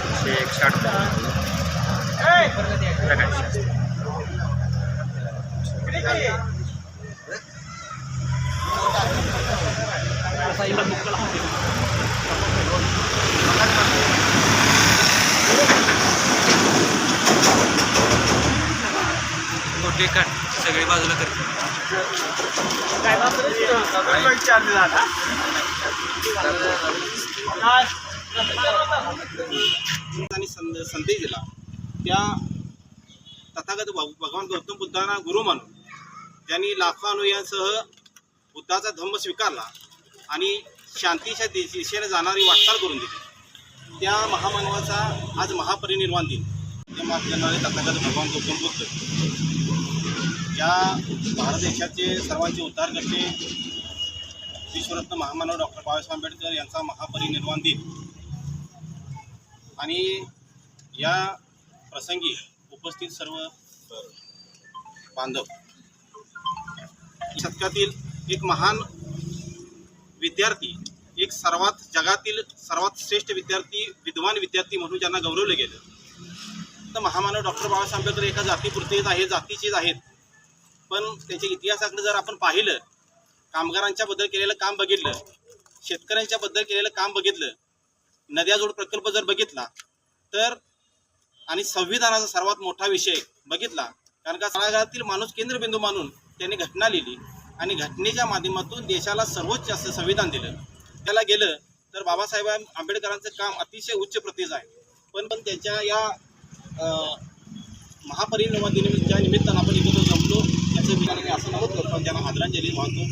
एकशे एकशे आठ मोठे काढ सगळी बाजूला करते आणि संद- संदेश दिला त्या तथागत भगवान गौतम बुद्धांना गुरु मानून त्यांनी लाखो अनुयायांसह बुद्धाचा धम्म स्वीकारला आणि शांतीच्या दिशेने जाणारी वाटचाल करून दिली. त्या महामानवाचा आज महापरिनिर्वाण दिन. ते माफ करणारे तथागत भगवान गौतम बुद्ध या भारत देशाचे सर्वांचे उद्धार करते विश्वरत्न महामानव डॉक्टर बाबासाहेब आंबेडकर यांचा महापरिनिर्वाण दिन. आणि या प्रसंगी उपस्थित सर्व बांधव. शतकातील एक महान विद्यार्थी एक सर्वात जगातील सर्वात श्रेष्ठ विद्यार्थी विद्वान विद्यार्थी म्हणून ज्यांना गौरवलं गेलं. तर महामानव डॉक्टर बाबासाहेब आंबेडकर एका जातीपुरतेच आहे जातीचेच आहेत. पण त्याच्या इतिहासाकडे जर आपण पाहिलं कामगारांच्या बद्दल केलेलं काम बघितलं शेतकऱ्यांच्या बद्दल केलेलं काम बघितलं नद्याजोड प्रकल्प जर बघितला तर आणि संविधानाचा सर्वात मोठा विषय बघितला कारण का तळागाळातील माणूस केंद्रबिंदू मानून त्यांनी घटना लिहिली आणि घटनेच्या माध्यमातून देशाला सर्वोच्च असं संविधान दिलं. त्याला गेलं तर बाबासाहेब आंबेडकरांचं काम अतिशय उच्च प्रतीचं आहे. पण पण त्यांच्या या अं, महापरिनिर्वाण दिनाच्या निमित्तानं आपण एकत्र जमलो त्याचं विचार असं नव्हतं पण त्यांना आदरांजली वाहतो.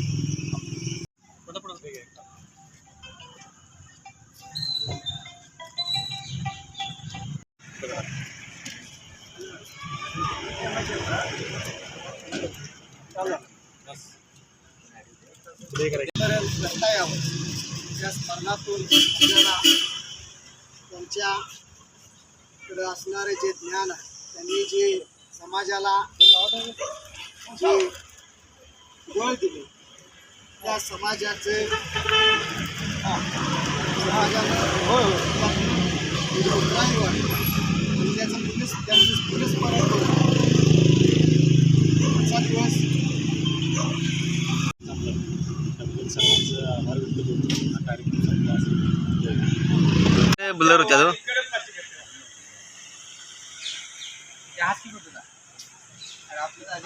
करता यावं आपल्याला त्यांच्याकडे असणारे जे ज्ञान आहे त्यांनी जे समाजाला जे बळ दिले त्या समाजाचे समाजाला हो. म्हणजे त्याचं पुलिस त्यांचं पुलिस सर्वांचं आभार व्यक्त करतो हा कार्यक्रम संपला असेल बुलर होत्या तो आपल्याला